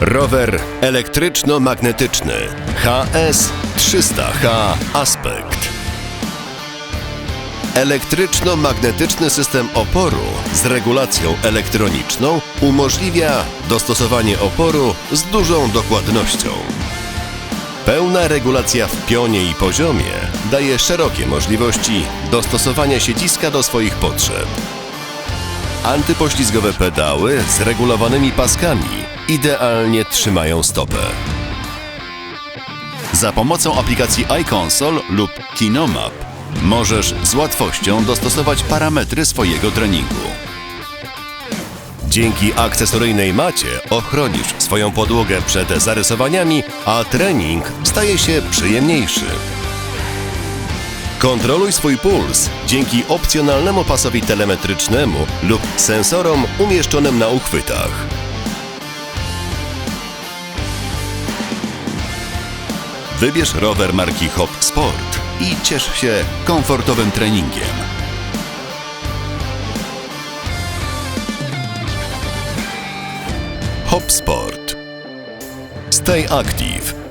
Rower elektryczno-magnetyczny HS300H Aspect. Elektryczno-magnetyczny system oporu z regulacją elektroniczną umożliwia dostosowanie oporu z dużą dokładnością. Pełna regulacja w pionie i poziomie daje szerokie możliwości dostosowania siedziska do swoich potrzeb. Antypoślizgowe pedały z regulowanymi paskami idealnie trzymają stopę. Za pomocą aplikacji iConsole lub Kinomap możesz z łatwością dostosować parametry swojego treningu. Dzięki akcesoryjnej macie ochronisz swoją podłogę przed zarysowaniami, a trening staje się przyjemniejszy. Kontroluj swój puls dzięki opcjonalnemu pasowi telemetrycznemu lub sensorom umieszczonym na uchwytach. Wybierz rower marki Hop Sport i ciesz się komfortowym treningiem. Hop Sport. Stay active.